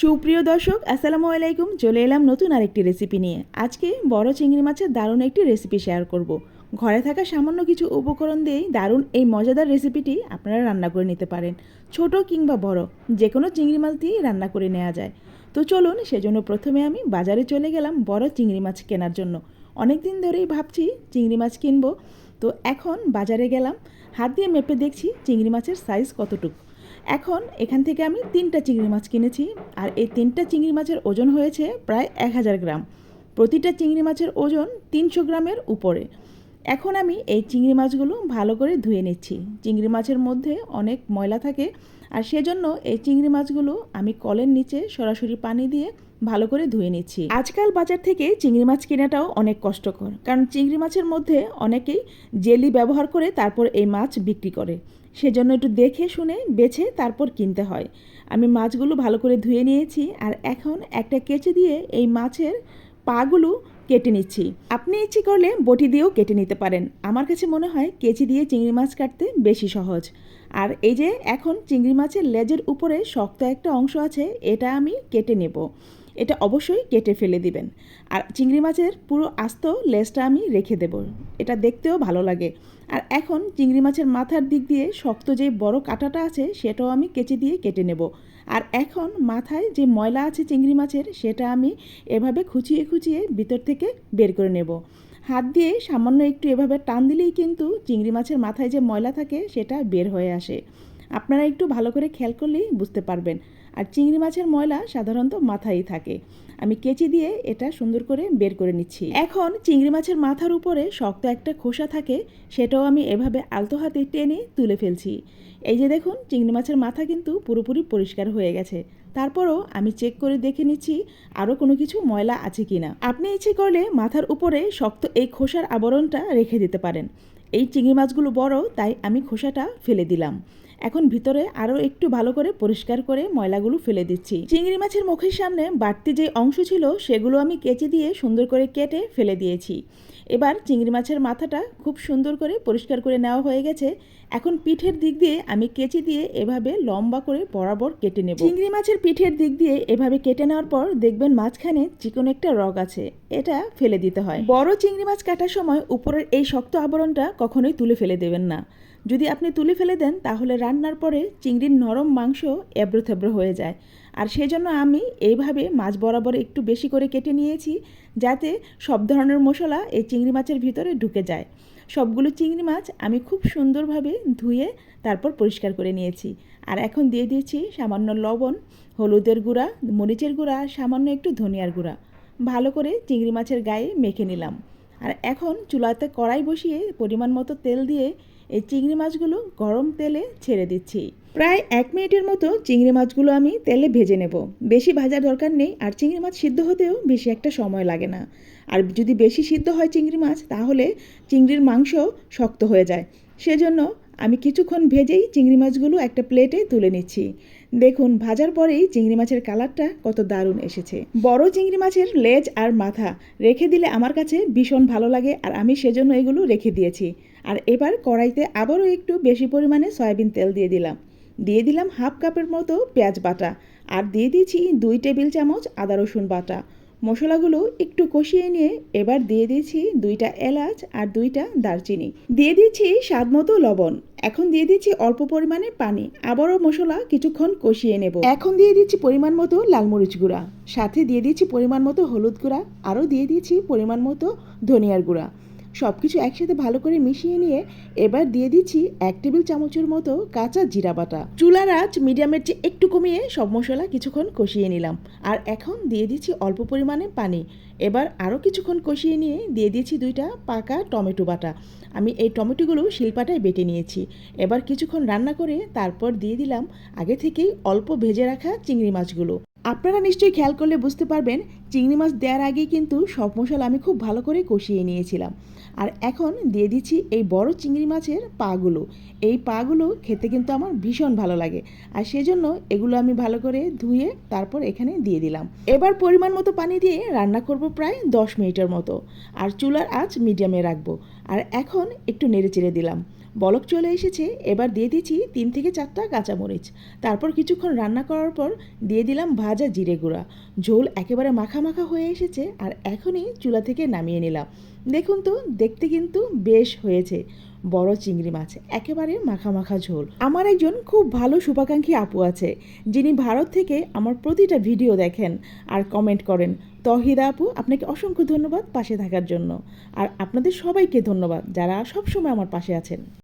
সুপ্রিয় দর্শক, আসসালামু আলাইকুম। চলে এলাম নতুন আরেকটি রেসিপি নিয়ে। আজকে বড় চিংড়ি মাছের দারুণ একটি রেসিপি শেয়ার করব। ঘরে থাকা সামান্য কিছু উপকরণ দিয়েই দারুণ এই মজাদার রেসিপিটি আপনারা রান্না করে নিতে পারেন, ছোট কিংবা বড়। যে কোনো চিংড়ি মাছ দিয়েই রান্না করে নেওয়া যায়। তো চলুন, সেজন্য প্রথমে আমি বাজারে চলে গেলাম বড় চিংড়ি মাছ কেনার জন্য। অনেক দিন ধরেই ভাবছি চিংড়ি মাছ কিনবো। তো এখন বাজারে গেলাম, হাত দিয়ে মেপে দেখছি চিংড়ি মাছের সাইজ কতটুকু। এখন এখান থেকে আমি তিনটা চিংড়ি মাছ কিনেছি আর এই তিনটা চিংড়ি মাছের ওজন হয়েছে প্রায় এক হাজার গ্রাম। প্রতিটা চিংড়ি মাছের ওজন তিনশো গ্রামের উপরে। এখন আমি এই চিংড়ি মাছগুলো ভালো করে ধুয়ে নিচ্ছি। চিংড়ি মাছের মধ্যে অনেক ময়লা থাকে আর সেজন্য এই চিংড়ি মাছগুলো আমি কলের নিচে সরাসরি পানি দিয়ে ভালো করে ধুয়ে নিচ্ছি। আজকাল বাজার থেকে চিংড়ি মাছ কেনাটাও অনেক কষ্টকর। কারণ চিংড়ি মাছের মধ্যে অনেকেই জেলি ব্যবহার করে তারপর এই মাছ বিক্রি করে। সেজন্য একটু দেখে শুনে, বেছে তারপর কিনতে হয়। আমি মাছগুলো ভালো করে ধুয়ে নিয়েছি আর এখন একটা কেচি দিয়ে এই মাছের পাগুলো কেটে নিচ্ছি। আপনি ইচ্ছে করলে বটি দিয়েও কেটে নিতে পারেন। আমার কাছে মনে হয় কেচি দিয়ে চিংড়ি মাছ কাটতে বেশি সহজ। আর এই যে এখন চিংড়ি মাছের লেজের উপরে শক্ত একটা অংশ আছে, এটা আমি কেটে নেব। এটা অবশ্যই কেটে ফেলে দিবেন। আর চিংড়ি মাছের পুরো আস্ত লেজটা আমি রেখে দেব। এটা দেখতেও ভালো লাগে। আর এখন চিংড়ি মাছের মাথার দিক দিয়ে শক্ত যে বড় কাঁটাটা আছে, সেটাও আমি কেচে দিয়ে কেটে নেব। আর এখন মাথায় যে ময়লা আছে চিংড়ি মাছের, সেটা আমি এভাবে খুঁচিয়ে খুঁচিয়ে ভিতর থেকে বের করে নেব। হাত দিয়ে সামান্য একটু এভাবে টান দিলেই কিন্তু চিংড়ি মাছের মাথায় যে ময়লা থাকে, সেটা বের হয়ে আসে। আপনারা একটু ভালো করে খেয়াল করলেই বুঝতে পারবেন। আর চিংড়ি মাছের ময়লা সাধারণত মাথায় থাকে। আমি কেচি দিয়ে এটা সুন্দর করে বের করে নিচ্ছি। এখন চিংড়ি মাছের মাথার উপরে শক্ত একটা খোসা থাকে, সেটাও আমি এভাবে আলতো হাতে টেনে তুলে ফেলছি। এই যে দেখুন, চিংড়ি মাছের মাথা কিন্তু পুরোপুরি পরিষ্কার হয়ে গেছে। তারপরও আমি চেক করে দেখে নিচ্ছি, আরও কোনো কিছু ময়লা আছে কি না। আপনি ইচ্ছে করলে মাথার উপরে শক্ত এই খোসার আবরণটা রেখে দিতে পারেন। এই চিংড়ি মাছগুলো বড়, তাই আমি খোসাটা ফেলে দিলাম। এখন ভিতরে আরও একটু ভালো করে পরিষ্কার করে ময়লাগুলো ফেলে দিচ্ছি। চিংড়ি মাছের মুখের সামনে বাড়তি যে অংশ ছিল, সেগুলো আমি কেচে দিয়ে সুন্দর করে কেটে ফেলে দিয়েছি। এবার চিংড়ি মাছের মাথাটা খুব সুন্দর করে পরিষ্কার করে নেওয়া হয়ে গেছে। এখন পিঠের দিক দিয়ে আমি কেচি দিয়ে এভাবে লম্বা করে বরাবর কেটে নেব। চিংড়ি মাছের পিঠের দিক দিয়ে এভাবে কেটে নেওয়ার পর দেখবেন মাঝখানে চিকন একটা রগ আছে, এটা ফেলে দিতে হয়। বড় চিংড়ি মাছ কাটার সময় উপরের এই শক্ত আবরণটা কখনোই তুলে ফেলে দেবেন না। যদি আপনি তুলে ফেলে দেন, তাহলে রান্নার পরে চিংড়ির নরম মাংস এবড়ো থেবড়ো হয়ে যায়। আর সেজন্য আমি এইভাবে মাছ বরাবর একটু বেশি করে কেটে নিয়েছি, যাতে সব ধরনের মশলা এই চিংড়ি মাছের ভিতরে ঢুকে যায়। সবগুলো চিংড়ি মাছ আমি খুব সুন্দরভাবে ধুয়ে তারপর পরিষ্কার করে নিয়েছি। আর এখন দিয়ে দিয়েছি সামান্য লবণ, হলুদের গুঁড়া, মরিচের গুঁড়া, সামান্য একটু ধনিয়ার গুঁড়া। ভালো করে চিংড়ি মাছের গায়ে মেখে নিলাম। আর এখন চুলাতে কড়াই বসিয়ে পরিমাণ মতো তেল দিয়ে এই চিংড়ি মাছগুলো গরম তেলে ছেড়ে দিচ্ছি। প্রায় এক মিনিটের মতো চিংড়ি মাছগুলো আমি তেলে ভেজে নেব। বেশি ভাজার দরকার নেই, আর চিংড়ি মাছ সিদ্ধ হতেও বেশি একটা সময় লাগে না। আর যদি বেশি সিদ্ধ হয় চিংড়ি মাছ, তাহলে চিংড়ির মাংস শক্ত হয়ে যায়। সেজন্য আমি কিছুক্ষণ ভেজেই চিংড়ি মাছগুলো একটা প্লেটে তুলে নিচ্ছি। দেখুন, ভাজার পরেই চিংড়ি মাছের কালারটা কত দারুণ এসেছে। বড় চিংড়ি মাছের লেজ আর মাথা রেখে দিলে আমার কাছে ভীষণ ভালো লাগে আর আমি সেজন্য এগুলো রেখে দিয়েছি। আর এবার কড়াইতে আবারও একটু বেশি পরিমাণে সয়াবিন তেল দিয়ে দিলাম। দিয়ে দিলাম হাফ কাপের মতো পেঁয়াজ বাটা আর দিয়ে দিয়েছি দুই টেবিল চামচ আদা রসুন বাটা। মশলাগুলো একটু কষিয়ে নিয়ে এবার দিয়ে দিয়েছি দুইটা এলাচ আর দুইটা দারচিনি। দিয়ে দিয়েছি স্বাদ মতো লবণ। এখন দিয়ে দিচ্ছি অল্প পরিমাণে পানি। আবারও মশলা কিছুক্ষণ কষিয়ে নেব। এখন দিয়ে দিচ্ছি পরিমাণ মতো লাল মরিচ গুঁড়া। সাথে দিয়ে দিচ্ছি পরিমাণ মতো হলুদ গুঁড়া। আরও দিয়ে দিচ্ছি পরিমাণ মতো ধনিয়ার গুঁড়া। সব কিছু একসাথে ভালো করে মিশিয়ে নিয়ে এবার দিয়ে দিচ্ছি এক টেবিল চামচের মতো কাঁচা জিরা বাটা। চুলার আঁচ মিডিয়ামের চেয়ে একটু কমিয়ে সব মশলা কিছুক্ষণ কষিয়ে নিলাম। আর এখন দিয়ে দিচ্ছি অল্প পরিমাণে পানি। এবার আরও কিছুক্ষণ কষিয়ে নিয়ে দিয়ে দিয়েছি দুইটা পাকা টমেটো বাটা। আমি এই টমেটোগুলো শিলপাটায় বেটে নিয়েছি। এবার কিছুক্ষণ রান্না করে তারপর দিয়ে দিলাম আগে থেকেই অল্প ভেজে রাখা চিংড়ি মাছগুলো। আপনারা নিশ্চয়ই খেয়াল করলে বুঝতে পারবেন, চিংড়ি মাছ দেওয়ার আগেই কিন্তু সব মশলা আমি খুব ভালো করে কষিয়ে নিয়েছিলাম। আর এখন দিয়ে দিচ্ছি এই বড় চিংড়ি মাছের পাগুলো। এই পাগুলো খেতে কিন্তু আমার ভীষণ ভালো লাগে। আর সেজন্য এগুলো আমি ভালো করে ধুয়ে তারপর এখানে দিয়ে দিলাম। এবার পরিমাণ মতো পানি দিয়ে রান্না করব প্রায় দশ মিনিটের মতো। আর চুলার আঁচ মিডিয়ামে রাখব। আর এখন একটু নেড়ে চেড়ে দিলাম। বলক চলে এসেছে, এবার দিয়ে দিচ্ছি তিন থেকে চারটা কাঁচামরিচ। তারপর কিছুক্ষণ রান্না করার পর দিয়ে দিলাম ভাজা জিরে গুঁড়া। ঝোল একেবারে মাখা মাখা হয়ে এসেছে আর এখনই চুলা থেকে নামিয়ে নিলাম। দেখুন তো, দেখতে কিন্তু বেশ হয়েছে। বড় চিংড়ি মাছ, একেবারে মাখা মাখা ঝোল। আমার একজন খুব ভালো শুভাকাঙ্ক্ষী আপু আছে, যিনি ভারত থেকে আমার প্রতিটা ভিডিও দেখেন আর কমেন্ট করেন, তহিদা আপু, আপনাকে অসংখ্য ধন্যবাদ পাশে থাকার জন্য। আর আপনাদের সবাইকে ধন্যবাদ যারা সবসময় আমার পাশে আছেন।